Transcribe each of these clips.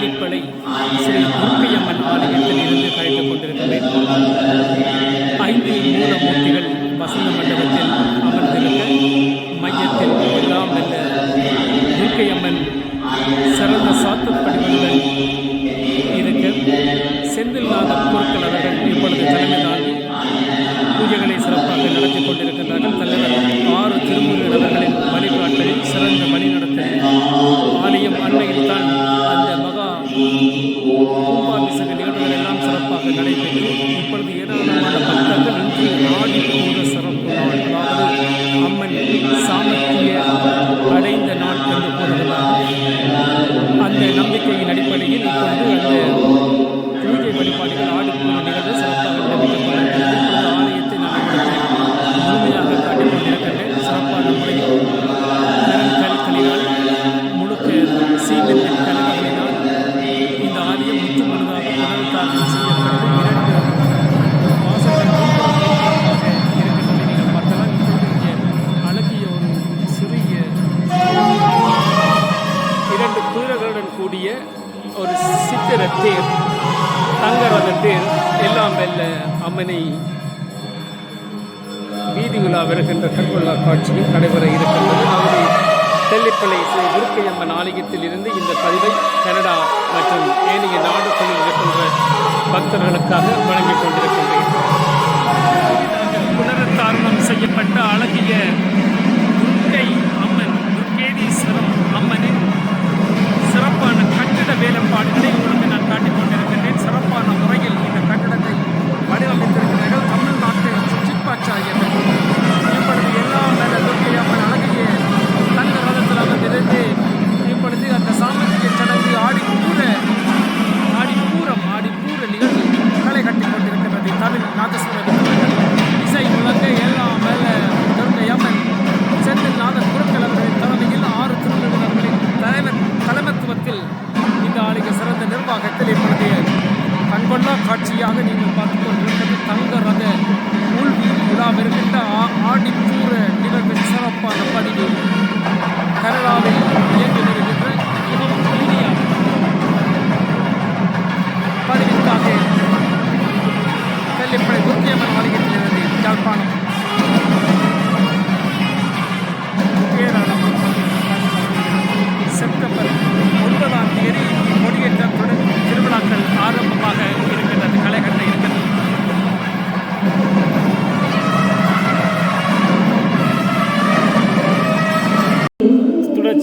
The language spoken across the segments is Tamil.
விற்பனை ஸ்ரீ துர்க்கையம்மன் ஆலயத்தில் இருந்து கழித்துக் கொண்டிருக்கிறேன். ஐந்து மூல மூர்த்திகள் வசந்த மண்டபத்தில் அமர்ந்திருக்க மையத்தில் எல்லாம் நல்ல துர்க்கையம்மன் சிறந்த சாத்துப்படிவுடன் இருக்க செந்தில்நாத பொருட்கள் அவர்கள் இப்பொழுது தலைமை பூஜைகளை சிறப்பாக நடத்தி கொண்டிருக்கின்றார்கள். தலைவர் கொள்கையின் அடிப்படையில் இப்பொழுது அந்த காட்சியும் நடைபெற இருக்கின்றது. ஆகவே தெல்லிப்பளை ஸ்ரீ துர்க்கையம்மன் ஆலயத்தில் இருந்து இந்த பதிவை கனடா மற்றும் ஏனைய நாடுகளில் இருக்கின்ற பக்தர்களுக்காக வழங்கிக் கொண்டிருக்கின்றேன். புனரத்தாரணம் செய்யப்பட்ட அழகிய துர்க்கை அம்மன் துர்க்கேதீஸ்வரம் அம்மனின் சிறப்பான கட்டிட வேலைப்பாடுகளை உங்களுக்கு நான் காட்டிக் கொண்டிருக்கிறேன்.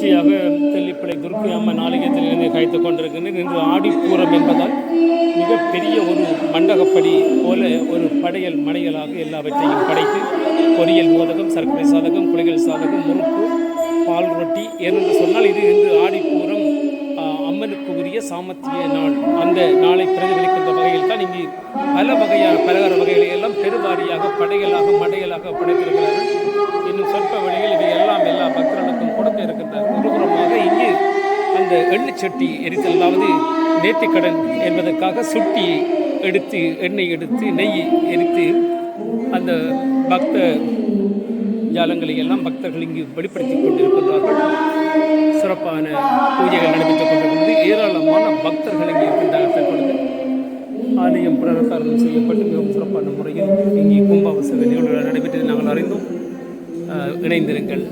தொடர்ச்சியாக தெல்லிப்படை துர்க்கை அம்மன் ஆலயத்திலிருந்து காய்த்து காய்த்துக் இன்று ஆடிப்பூரம் என்பதால் மிகப்பெரிய ஒரு மண்டகப்படி போல ஒரு படையல் மனைகளாக எல்லாவற்றையும் படைத்து பொரியல் மோதகம் சர்க்கரை சாதகம் குளிகள் சாதகம் முறுக்கு பால் ரொட்டி ஏனென்று சொன்னால் இது இன்று ஆடிப்பூரம் அம்மனுக்கு உரிய சாமத்திய நாள். அந்த நாளை பிரதிபலிக்கின்ற வகையில் தான் இங்கு பல வகையான பலகார வகைகளை எல்லாம் பெருவாரியாக படையலாக மடையலாக படைத்திருக்கிறார்கள். இன்னும் சொற்ப வழியில் இவை எல்லாம் எல்லா பக்தர்களுக்கும் கொடுக்க இருக்கின்றார் ஒருபுறமாக இங்கு அந்த எண்ணெய் சட்டி எரித்தல் அதாவது நேர்த்திக்கடன் என்பதற்காக சுட்டி எடுத்து எண்ணெய் எடுத்து நெய் எரித்து அந்த பக்த ஜாலங்களை எல்லாம் பக்தர்கள் இங்கு வெளிப்படுத்தி கொண்டிருக்கின்றார்கள். சிறப்பான பூஜைகள் நடைபெற்றுக் கொண்டிருக்கிறது. ஏராளமான பக்தர்கள் இங்கே இருக்கின்றார்கள் ஆலயம் புனருத்தாரணம் செய்யப்பட்டு மிகவும் சிறப்பான முறையில் இங்கே கும்பாபிஷேக நிகழ்வுகள் நடைபெற்றதை நாங்கள் அறிந்தோம். இணைந்திருங்கள்.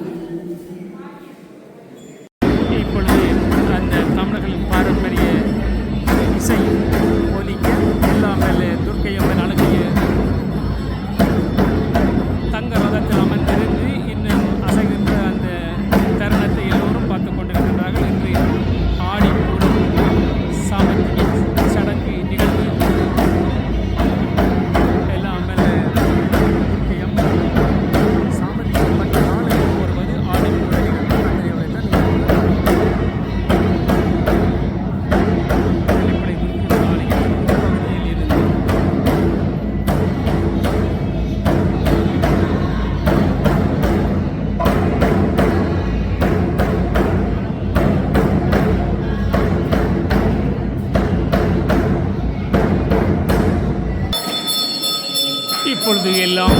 எல்லாம்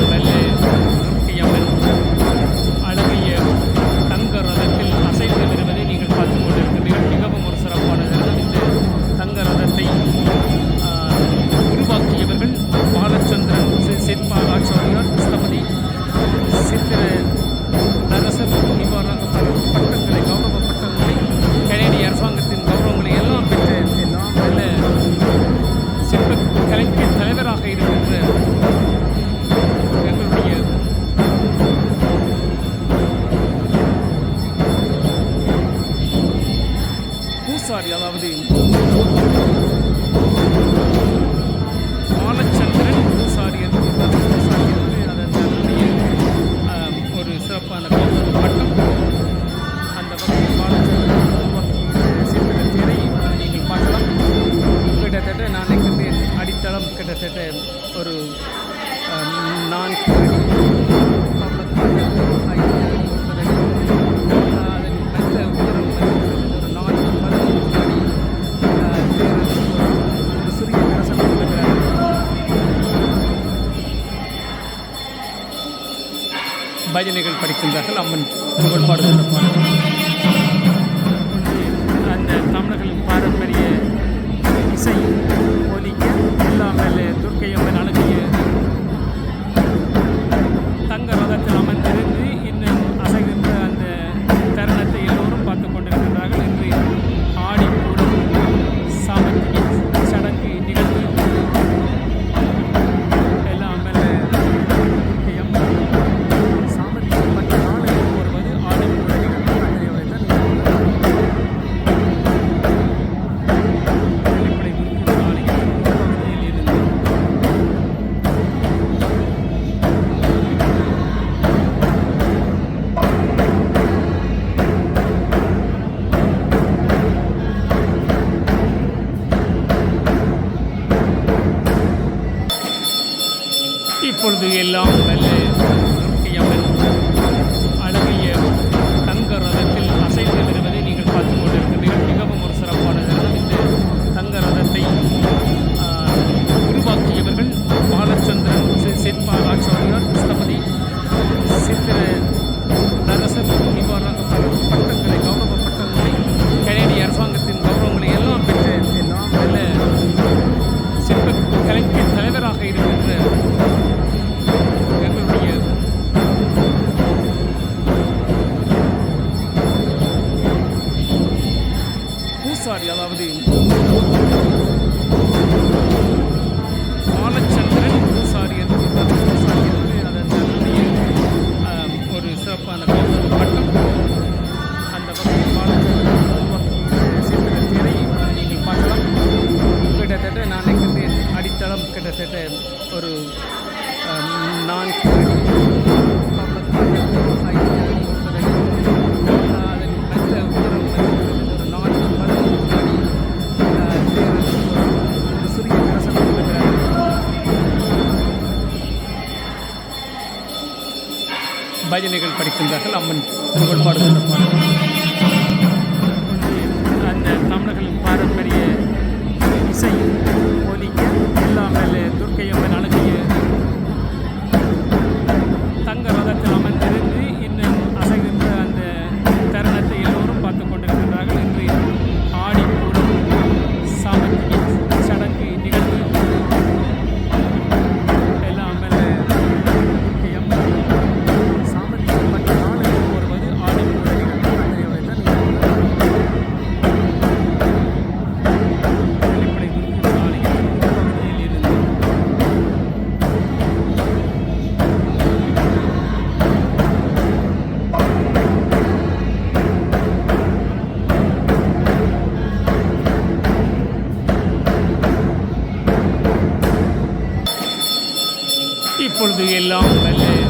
பஜனைகள் படிக்கின்றார்கள். அம்மன் புகழ் பாடுகின்ற அந்த தமிழர்களின் பாரம்பரிய இசை ஒலி பஜனைகள் படிக்கின்றார்கள். அம்மன் புகழ் பாடுகின்ற பாடல்கள் இப்பொழுது எல்லாம் வல்ல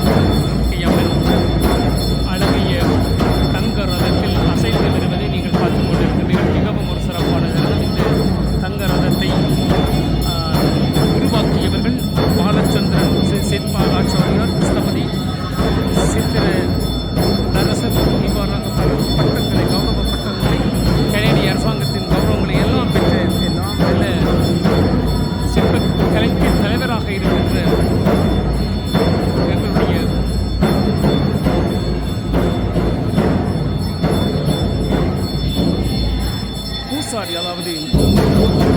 Thank you.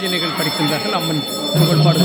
இளைஞர்கள் படிக்கின்றார்கள் அம்மன் புகழ்பாடு